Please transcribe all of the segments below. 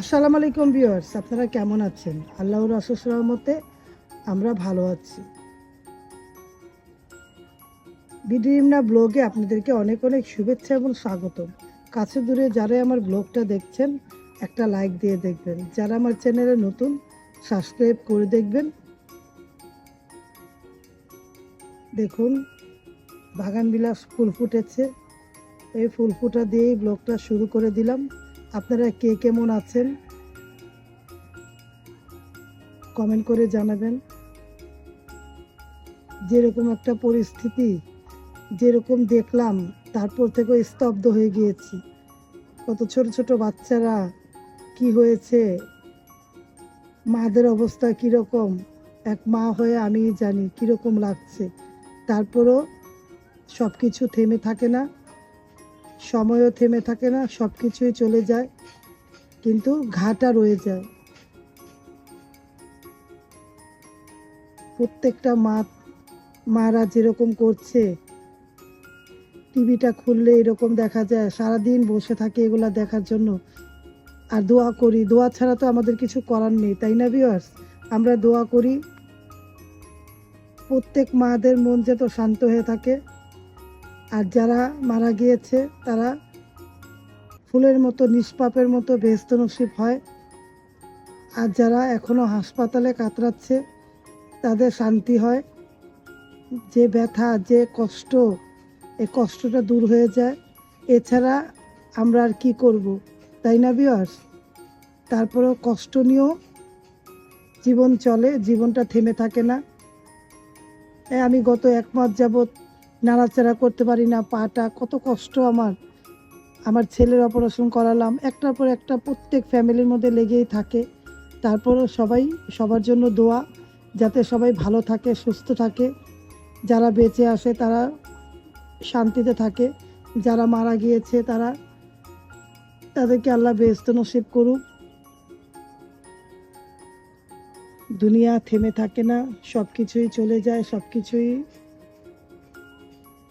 আসসালামু আলাইকুম ভিউয়ার্স, আপনারা কেমন আছেন? আল্লাহর অশেষ রহমতে আমরা ভালো আছি। বিডিএমনা ব্লগে আপনাদেরকে অনেক অনেক শুভেচ্ছা এবং স্বাগত কাছে দূরে যারাই আমার ব্লগটা দেখছেন, একটা লাইক দিয়ে দেখবেন। যারা আমার চ্যানেলে নতুন, সাবস্ক্রাইব করে দেখবেন। দেখুন, বাগান বিলাস ফুল ফুটেছে। এই ফুল ফুটা দিয়েই ব্লগটা শুরু করে দিলাম। আপনারা কে কেমন আছেন? কমেন্ট করে জানাবেন। যেরকম একটা পরিস্থিতি, যেরকম দেখলাম, তারপর থেকে স্তব্ধ হয়ে গিয়েছি। কত ছোট ছোট বাচ্চারা, কি হয়েছে, মাদের অবস্থা কীরকম, এক মা হয়ে আমি জানি কীরকম লাগছে। তারপরও সব কিছু থেমে থাকে না। সময়ও থেমে থাকে না সব কিছুই চলে যায়, কিন্তু ঘাটা রয়ে যায়। প্রত্যেকটা মা, মারা যেরকম করছে, টিভিটা খুললে এরকম দেখা যায়, সারাদিন বসে থাকে এগুলা দেখার জন্য। আর দোয়া করি, দোয়া ছাড়া তো আমাদের কিছু করার নেই, তাই না ভিউয়ার্স আমরা দোয়া করি, প্রত্যেক মাদের মন যেন শান্ত হয়ে থাকে। আর যারা মারা গিয়েছে, তারা ফুলের মতো, নিষ্পাপের মতো বেহস্ত নসিব হয়। আর যারা এখনও হাসপাতালে কাতরাচ্ছে, তাদের শান্তি হয়। যে ব্যথা, যে কষ্ট, এ কষ্টটা দূর হয়ে যায়। এছাড়া আমরা আর কি করব, তাই না বিয়ার্স তারপরেও কষ্ট নিয়েও জীবন চলে, জীবনটা থেমে থাকে না। আমি গত এক মাস যাবৎ নাড়াচাড়া করতে পারি না, পাটা কত কষ্ট আমার। আমার ছেলের অপারেশন করালাম, একটার পর একটা প্রত্যেক ফ্যামিলির মধ্যে লেগেই থাকে। তারপরও সবাই, সবার জন্য দোয়া, যাতে সবাই ভালো থাকে, সুস্থ থাকে। যারা বেঁচে আসে, তারা শান্তিতে থাকে। যারা মারা গিয়েছে, তারা, তাদেরকে আল্লাহ বেস্ত নসিব করুক। দুনিয়া থেমে থাকে না সব কিছুই চলে যায় সব কিছুই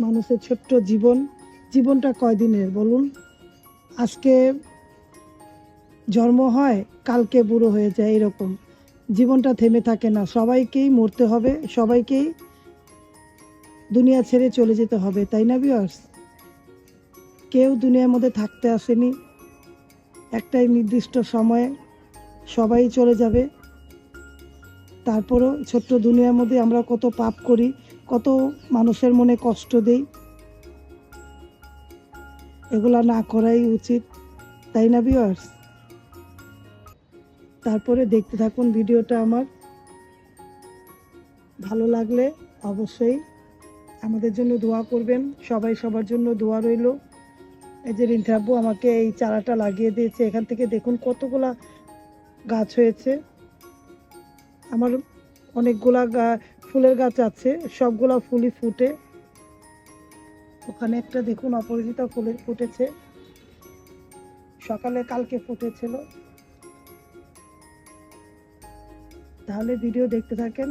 মানুষের ছোট্ট জীবন, জীবনটা কয়দিনের বলুন? আজকে জন্ম হয়, কালকে বুড়ো হয়ে যায় এরকম। জীবনটা থেমে থাকে না, সবাইকেই মরতে হবে, সবাইকেই দুনিয়া ছেড়ে চলে যেতে হবে, তাই না বিয়ার্স কেউ দুনিয়ার মধ্যে থাকতে আসেনি। একটাই নির্দিষ্ট সময়ে সবাই চলে যাবে। তারপরও ছোট্ট দুনিয়ার মধ্যে আমরা কত পাপ করি কত মানুষের মনে কষ্ট দেই। এগুলা না করাই উচিত, তাই না ভিউয়ার্স তারপরে দেখতে থাকুন ভিডিওটা আমার। ভালো লাগলে অবশ্যই আমাদের জন্য দোয়া করবেন, সবাই সবার জন্য দোয়া রইল। এই যে রিন্থাব্বু আমাকে এই চারাটা লাগিয়ে দিয়েছে, এখান থেকে দেখুন কতগুলা গাছ হয়েছে। আমার অনেকগুলা ফুলের গাছ আছে, সবগুলা ফুলই ফুটে। ওখানে একটা দেখুন অপরাজিতা ফুলের ফুটেছে। সকালে কালকে ফুটেছিল। তাহলে ভিডিও দেখতে থাকেন।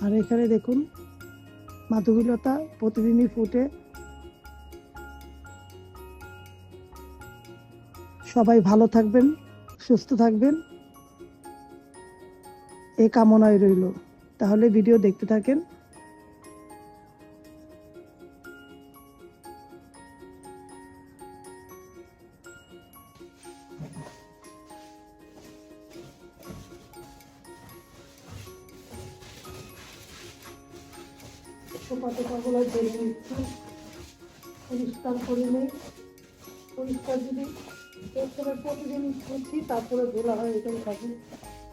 আর এখানে দেখুন, মাধবীলতা প্রতিদিনই ফুটে। সবাই ভালো থাকবেন, সুস্থ থাকবেন। এ কামনায় রইল। তাহলে ভিডিও দেখতে থাকেন। পরিষ্কার করে নেই। পরিষ্কার যদি প্রতিদিন করছি তারপরে ধোলা হয় এটাই থাকে।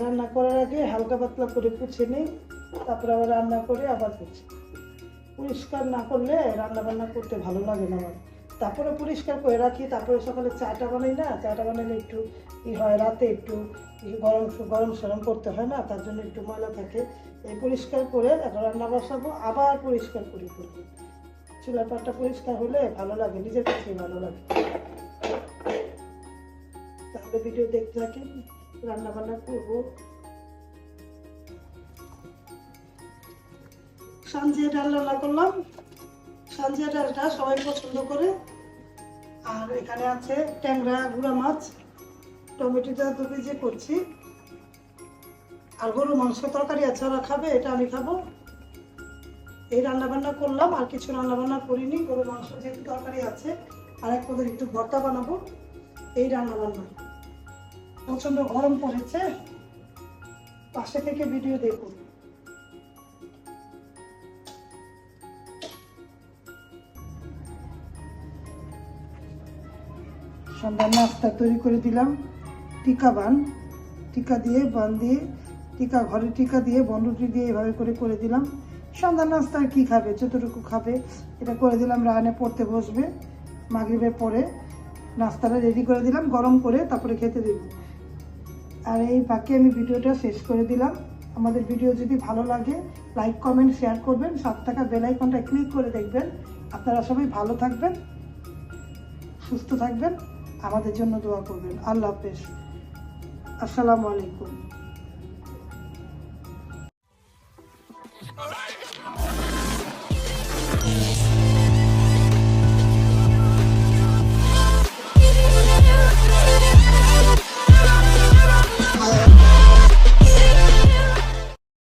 রান্না করার আগে হালকা পাতলা করে পুছে নিই, তারপরে আবার রান্না করে আবার পুছি পরিষ্কার না করলে রান্না বান্না করতে ভালো লাগে না আমার। তারপরে পরিষ্কার করে রাখি, তারপরে সকালে চাটা বানাই না, চাটা বানালে একটু ই হয়, রাতে একটু গরম গরম সরম করতে হয় না, তার জন্য একটু ময়লা থাকে। এই পরিষ্কার করে রান্না বসাবো, আবার পরিষ্কার করে করব চুলার পাটটা পরিষ্কার হলে ভালো লাগে, নিজের কাছেই ভালো লাগে। তাহলে ভিডিও দেখতে থাকি রান্না বান্না করব। সানজিয়া ডাল রান্না করলাম। সানজিয়া ডালটা সবাই পছন্দ করে। আর এখানে আছে ট্যাংরা, গুঁড়া মাছ, টমেটো দেওয়া দু কেজি করছি। আর গরু মাংস তরকারি আছে, ওরা খাবে, এটা আমি খাব। এই রান্না বান্না করলাম, আর কিছু রান্না বান্না করিনি। গরু মাংস যেহেতু তরকারি আছে, আর এক একটু ভর্তা বানাবো। এই রান্না বান্না প্রচণ্ড গরম পড়েছে। পাশে থেকে ভিডিও দেখুন। সন্ধ্যার নাস্তা তৈরি করে দিলাম। টিকা বান, টিকা দিয়ে বান দিয়ে, টিকা ঘরে টিকা দিয়ে বন্ধুটি দিয়ে এভাবে করে করে দিলাম। সন্ধ্যার নাস্তা কী খাবে? যতটুকু খাবে, এটা করে দিলাম। রানে পড়তে বসবে, মাগরিবের পরে। নাস্তাটা রেডি করে দিলাম, গরম করে তারপরে খেতে দেব। আর এই বাকি আমি ভিডিওটা শেষ করে দিলাম। আমাদের ভিডিও যদি ভালো লাগে লাইক কমেন্ট শেয়ার করবেন। সাত টাকা বেলাইকনটা ক্লিক করে দেখবেন। আপনারা সবাই ভালো থাকবেন, সুস্থ থাকবেন, আমাদের জন্য দোয়া করবেন। আল্লাহ হাফেজ। আসসালামু আলাইকুম।